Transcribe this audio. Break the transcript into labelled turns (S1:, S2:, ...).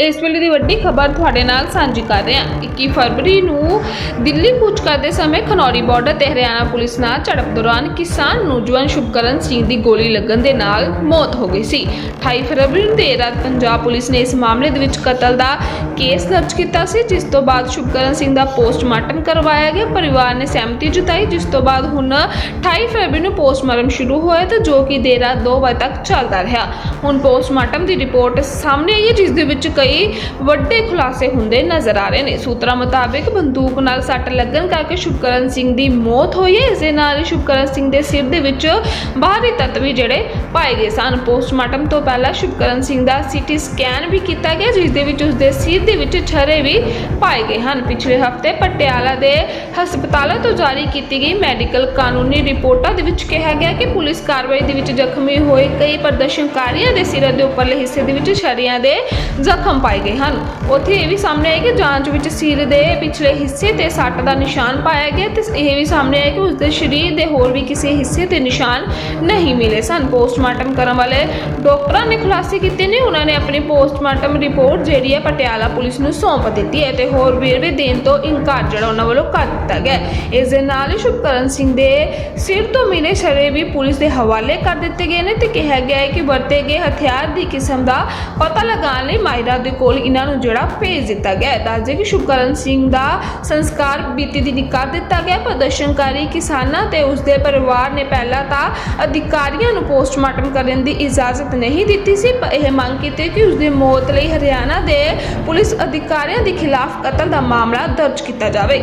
S1: ਇਸ ਵੇਲੇ ਦੀ ਵੱਡੀ ਖਬਰ ਤੁਹਾਡੇ ਨਾਲ ਸਾਂਝੀ ਕਰ ਰਹੇ ਹਾਂ। 21 ਫਰਵਰੀ ਨੂੰ ਦਿੱਲੀ ਕੂਚ ਕਰਦੇ ਸਮੇਂ ਖਨੌਰੀ ਬਾਰਡਰ ਤੇ ਹਰਿਆਣਾ ਪੁਲਿਸ ਨਾਲ ਝੜਪ ਦੌਰਾਨ ਕਿਸਾਨ ਨੌਜਵਾਨ ਸ਼ੁਭਕਰਨ ਸਿੰਘ ਦੀ ਗੋਲੀ ਲੱਗਣ ਦੇ ਨਾਲ ਮੌਤ ਹੋ ਗਈ ਸੀ। 28 ਫਰਵਰੀ ਨੂੰ ਦੇਰ ਰਾਤ ਪੰਜਾਬ ਪੁਲਿਸ ਨੇ ਇਸ ਮਾਮਲੇ ਦੇ ਵਿੱਚ ਕਤਲ ਦਾ ਕੇਸ ਦਰਜ ਕੀਤਾ ਸੀ, ਜਿਸ ਤੋਂ ਬਾਅਦ ਸ਼ੁਭਕਰਨ ਸਿੰਘ ਦਾ ਪੋਸਟਮਾਰਟਮ ਕਰਵਾਇਆ ਗਿਆ। ਪਰਿਵਾਰ ਨੇ ਸਹਿਮਤੀ ਜਤਾਈ, ਜਿਸ ਤੋਂ ਬਾਅਦ ਹੁਣ 28 ਫਰਵਰੀ ਨੂੰ ਪੋਸਟਮਾਰਟਮ ਸ਼ੁਰੂ ਹੋਇਆ ਤੇ ਜੋ ਕਿ ਦੇਰ ਰਾਤ 2 ਵਜੇ ਤੱਕ ਚੱਲਦਾ ਰਿਹਾ। ਹੁਣ ਪੋਸਟਮਾਰਟਮ ਦੀ ਰਿਪੋਰਟ ਸਾਹਮਣੇ ਆਈ ਹੈ, ਜਿਸ ਦੇ ਵਿੱਚ ਕਈ ਵੱਡੇ ਖੁਲਾਸੇ ਹੁੰਦੇ ਨਜ਼ਰ ਆ ਰਹੇ ਨੇ। ਸੂਤਰਾਂ ਮੁਤਾਬਿਕ ਬੰਦੂਕ ਨਾਲ ਸੱਟ ਲੱਗਣ ਕਰਕੇ ਸ਼ੁਭਕਰਨ ਸਿੰਘ ਦੀ ਮੌਤ ਹੋਈ ਹੈ। ਇਸ ਦੇ ਨਾਲ ਹੀ ਸ਼ੁਭਕਰਨ ਸਿੰਘ ਦੇ ਸਿਰ ਦੇ ਵਿੱਚ ਬਾਹਰੀ ਤੱਤ ਵੀ ਜਿਹੜੇ ਪਾਏ ਗਏ ਸਨ। ਪੋਸਟਮਾਰਟਮ ਤੋਂ ਪਹਿਲਾਂ ਸ਼ੁਭਕਰਨ ਸਿੰਘ ਦਾ ਸੀਟੀ ਸਕੈਨ ਵੀ ਕੀਤਾ ਗਿਆ, ਜਿਸ ਦੇ ਵਿੱਚ ਉਸ ਦੇ ਸਿਰ ਦੇ ਵਿੱਚ ਛਰੇ ਵੀ ਪਾਏ ਗਏ ਹਨ। ਪਿਛਲੇ ਹਫ਼ਤੇ ਪਟਿਆਲਾ ਦੇ ਹਸਪਤਾਲਾਂ ਤੋਂ ਜਾਰੀ ਕੀਤੀ ਗਈ ਮੈਡੀਕਲ ਕਾਨੂੰਨੀ ਰਿਪੋਰਟਾਂ ਦੇ ਵਿੱਚ ਕਿਹਾ ਗਿਆ ਕਿ ਪੁਲਿਸ ਕਾਰਵਾਈ ਦੇ ਵਿੱਚ ਜ਼ਖਮੀ ਹੋਏ ਕਈ ਪ੍ਰਦਰਸ਼ਨਕਾਰੀਆਂ ਦੇ ਸਿਰਾਂ ਦੇ ਉੱਪਰਲੇ ਹਿੱਸੇ ਦੇ ਵਿੱਚ ਛਰਿਆਂ ਦੇ ਜ਼ਖਮ ਪਾਏ ਗਏ ਹਨ। ਉੱਥੇ ਇਹ ਵੀ ਸਾਹਮਣੇ ਆਇਆ ਕਿ ਜਾਂਚ ਵਿੱਚ ਸਿਰ ਦੇ ਪਿਛਲੇ ਹਿੱਸੇ ਤੇ ਸੱਟ ਦਾ ਨਿਸ਼ਾਨ ਪਾਇਆ ਗਿਆ ਤੇ ਇਹ ਵੀ ਸਾਹਮਣੇ ਆਇਆ ਕਿ ਉਸ ਦੇ ਸਰੀਰ ਦੇ ਹੋਰ ਵੀ ਕਿਸੇ ਹਿੱਸੇ ਤੇ ਨਿਸ਼ਾਨ ਨਹੀਂ ਮਿਲੇ ਸਨ। ਪੋਸਟਮਾਰਟਮ ਕਰਨ ਵਾਲੇ ਡਾਕਟਰਾਂ ਨੇ ਖੁਲਾਸੇ ਕੀਤੇ ਨੇ। ਉਹਨਾਂ ਨੇ ਆਪਣੀ ਪੋਸਟਮਾਰਟਮ ਰਿਪੋਰਟ ਜਿਹੜੀ ਹੈ ਪਟਿਆਲਾ ਪੁਲਿਸ ਨੂੰ ਸੌਂਪ ਦਿੱਤੀ ਹੈ ਤੇ ਹੋਰ ਵੇਰਵੇ ਦੇਣ ਤੋਂ ਇਨਕਾਰ ਜਿਹੜਾ ਉਹਨਾਂ ਵੱਲੋਂ ਕਰ ਦਿੱਤਾ ਗਿਆ ਇਸ ਦੇ ਨਾਲ ਹੀ ਸ਼ੁਭਕਰਨ ਸਿੰਘ ਦੇ ਸਿਰ ਤੋਂ ਮਿਲੇ ਛਰੇ ਵੀ ਪੁਲਿਸ ਦੇ ਹਵਾਲੇ ਕਰ ਦਿੱਤੇ ਗਏ ਨੇ ਤੇ ਕਿਹਾ ਗਿਆ ਹੈ ਕਿ ਵਰਤੇ ਗਏ ਹਥਿਆਰ ਦੀ ਕਿਸਮ ਦਾ ਪਤਾ ਲਗਾਉਣ ਲਈ ਮਾਇਰਾ ਦੇ ਕੋਲ ਇਹਨਾਂ ਨੂੰ ਜਿਹੜਾ ਭੇਜ ਦਿੱਤਾ ਗਿਆ ਦੱਸਦੇ ਕਿ ਸ਼ੁਭਕਰਨ ਸਿੰਘ ਦਾ ਸੰਸਕਾਰ ਬੀਤੀ ਦਿਨੀ ਕਰ ਦਿੱਤਾ ਗਿਆ ਪ੍ਰਦਰਸ਼ਨਕਾਰੀ ਕਿਸਾਨਾਂ ਤੇ ਉਸ ਦੇ ਪਰਿਵਾਰ ਨੇ ਪਹਿਲਾਂ ਤਾਂ ਅਧਿਕਾਰੀਆਂ ਨੂੰ ਪੋਸਟਮਾਰਟਮ ਕਰਨ ਦੀ ਇਜਾਜ਼ਤ ਨਹੀਂ ਦਿੱਤੀ ਸੀ, ਪਰ ਇਹ ਮੰਗ ਕੀਤੀ ਕਿ ਉਸ ਦੀ ਮੌਤ ਲਈ ਹਰਿਆਣਾ ਦੇ ਪੁਲਿਸ ਅਧਿਕਾਰੀਆਂ ਦੇ ਖਿਲਾਫ ਕਤਲ ਦਾ ਮਾਮਲਾ ਦਰਜ ਕੀਤਾ ਜਾਵੇ।